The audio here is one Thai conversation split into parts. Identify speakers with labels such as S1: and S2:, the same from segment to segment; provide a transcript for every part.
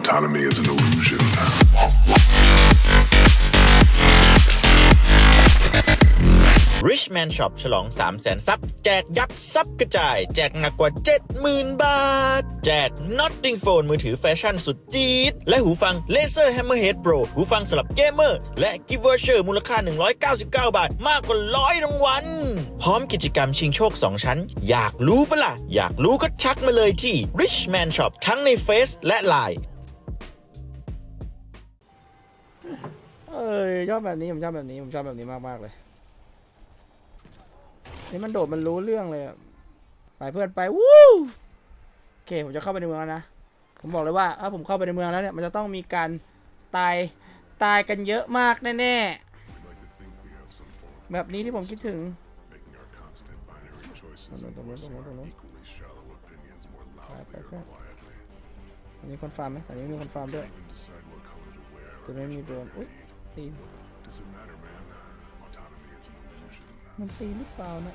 S1: Autonomy is an illusion.
S2: Rich Man Shop ฉลอง 3 0 0แสนซับ แจกยับซับกระจาย แจกหนักกว่า 70,000 บาท แจก Notting Phone มือถือแฟชั่นสุดจี๊ด และหูฟัง Laser Hammerhead Pro หูฟังสำหรับเกมเมอร์ และ Gift Voucher มูลค่า 199 บาท มากกว่าร้อยรางวัล พร้อมกิจกรรมชิงโชค 2 ชั้น อยากรู้ปะล่ะ อยากรู้ก็ชักมาเลยที่ Rich Man Shop ทั้งในเฟซและ Line
S3: ยชอบแบบนี้ผมชอบแบบนี้ผมชอบแบบนี้มากมากๆเลยนี่มันโดดมันรู้เรื่องเลยไปเพื่อนไปวู้โอเคผมจะเข้าไปในเมืองแล้วนะผมบอกเลยว่าถ้าผมเข้าไปในเมืองแล้วเนี่ยมันจะต้องมีการตายตายกันเยอะมากแน่ๆแบบนี้ที่ผมคิดถึงอันนี้คนฟาร์มไหมแต่นี้มีคนฟาร์มด้วยแต่ไม่มีโดนอุ้ย ตีน
S1: Does it matter, man? Autonomy is an illusion.
S3: มันตีนหรือเปล่านะ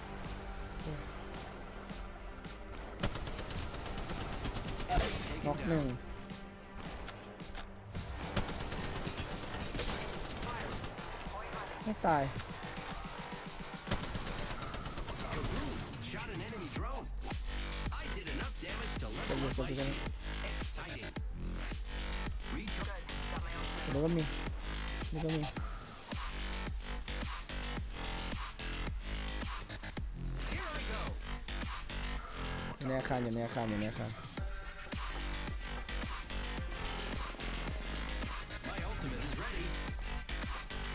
S3: น็อกหนึ่งไม่ตาย
S4: Shot an enemy drone. I did enough damage to
S3: จะ
S4: level
S3: อยู่
S4: up
S3: จะ
S4: my
S3: อยู่กัน
S4: shield. Exciting. Recharge.
S3: เดี๋ยวก็มี นี่ก็มีอยู่ในอาคารอยู่ในอาคารอยู่ในอาคาร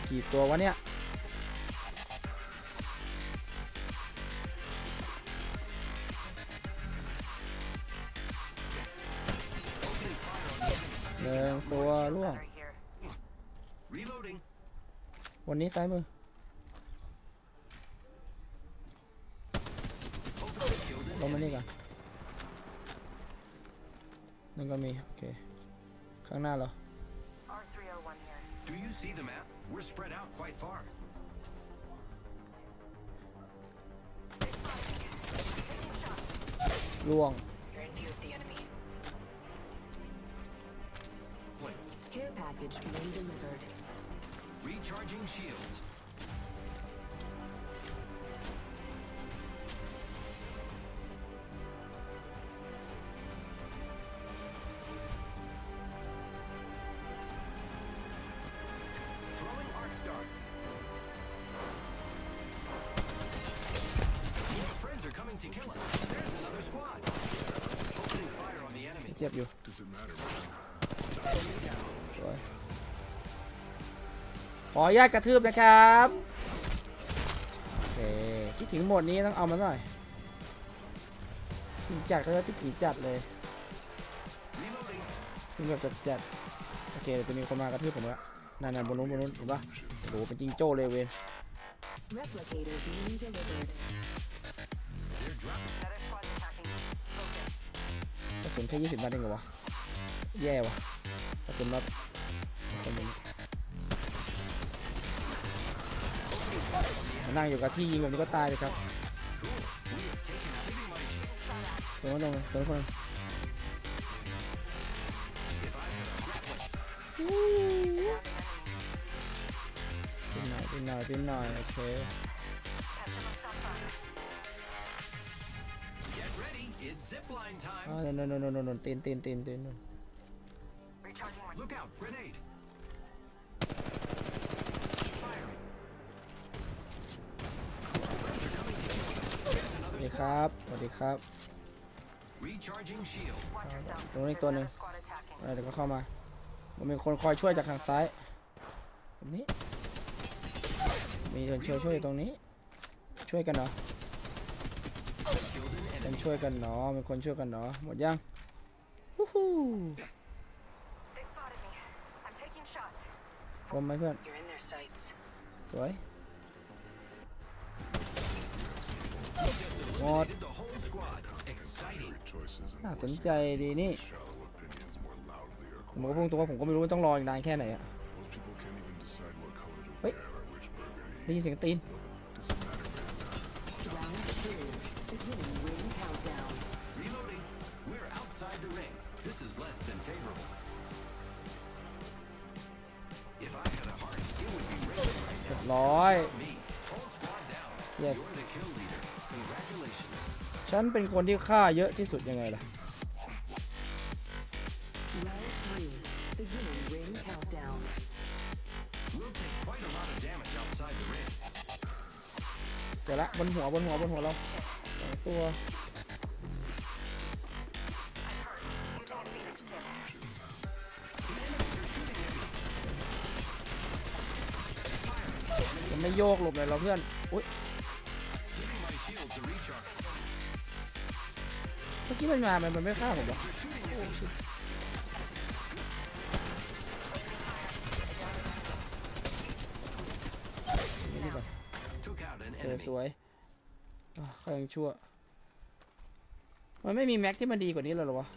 S3: กี่ตัววะเนี่ยหนึ่งตัวล่วง วันนี้ซ้ายมือ ลงมานี่ก่อนนั่นก็มี โอเค ข้างหน้าเหรอ
S5: R301 here.
S4: Do you see the map? We're spread out quite far.
S3: ล่วง
S5: You're in view of the enemy.
S4: Wait.
S5: Care package being delivered.
S4: Recharging shields. Throwing arc star. Your friends are coming to kill us. There's another squad. Opening fire on the enemy.
S3: เจ็บอยู่
S1: Does it matter, man?
S3: ขออนุญาตกระทืบนะครับโอเคคิดถึงโหมดนี้ต้องเอามาหน่อยถึงจัดก็จะถึงจัดเลยถึงแบบจัดจัดโอเคเดี๋ยวจะมีคนมากระทืบผมละนั่นๆบนนู้นบนนู้นเห็นปะโหเป็นจิงโจ้เลยเวน
S5: Replicator being delivered.
S4: They're dropping.
S5: Another squad's attacking. Focus.
S3: กระสุนแค่ยี่สิบนัดเองเหรอวะ แย่วะกระสุนนัดคนนี้ มานั่งอยู่กับที่ยิงแบบนี้ก็ตายเลยครับโดนโดนโดนคนปีนหน่อยปีนหน่อยปีนหน่อยโอเค
S4: Get ready. It's zipline
S3: อ่า
S4: time.
S3: โดนโดนโดนโดนโดนตีนตีนตีนตีนโดน
S5: Recharging my
S4: Look out. Grenade. Firing.
S3: สวัสดี ครับ สวัสดีครับ
S4: Recharging shield.
S5: Watch yourself.
S3: Don't need
S5: There's
S3: to
S5: another
S3: know.
S5: squad attacking.
S3: อ่าเดี๋ยวก็เข้ามา มันมีคนคอยช่วยจากทางซ้ายแบบนี้ มีคนช่วยช่วยอยู่ตรงนี้ ช่วยกันเหรอเป็นช่วยกันเนาะเป็นคนช่วยกันเนาะหมดยังฮู้ฮู้
S5: They spotted me. I'm taking shots.
S3: คมไหมเพื่อน
S5: You're in their sights.
S3: สวย หมดน่าสนใจดีนี่ผมก็พุ่งตัวว่าผมก็ไม่รู้ว่าต้องรออีกนานแค่ไหนอะ
S1: เฮ้ย
S3: ได้ยินเสียงตีนร้อย yes ฉันเป็นคนที่ฆ่าเยอะที่สุดยังไงล่ะ เดี๋ยวละบนหัวบนหัวบนหัวเราตัวยังไม่โยกหลบเลยเราเพื่อน อุ้ย มื่อกี้มันมามันมันไม่ฆ่าผมหรอนี่ดีกว่า
S4: Took out an
S3: เออ
S4: enemy.
S3: สวยอะเขายังชั่ว มันไม่มีแม็กที่มันดีกว่านี้เลยเหรอวะ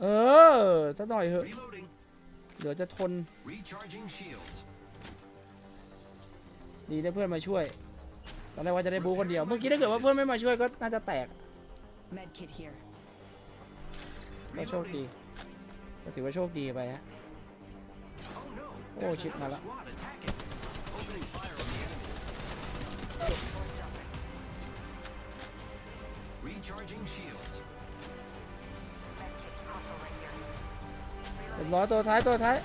S3: เออสักหน่อยเถอะ
S4: Reloading.
S3: เดี๋ยวจะทน
S4: Recharging shields.
S3: ดีได้เพื่อนมาช่วย ตอนแรกว่าจะได้บูคนเดียว เมื่อกี้ถ้าเกิดว่าเพื่อนไม่มาช่วยก็น่าจะแตก
S6: Med kit here.
S3: ก็โชคดีก็ถือว่าโชคดีไปฮะ
S4: Oh no.
S3: Oh,
S4: There's
S3: shit,
S4: another
S3: mala.
S4: squad attacking. Opening fire on the enemy. Recharging shields.
S5: Medkit hostile right here.
S3: เรียบร้อยตัวท้ายตัวท้าย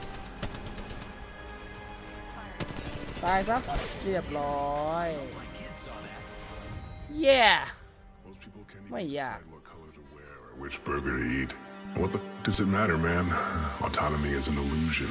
S3: ตายซะเรียบร้อย yeah
S1: Most people can't
S3: Well,
S1: even
S3: yeah.
S1: decide what color to wear or which burger to eat. What the does it matter, man? Autonomy is an illusion.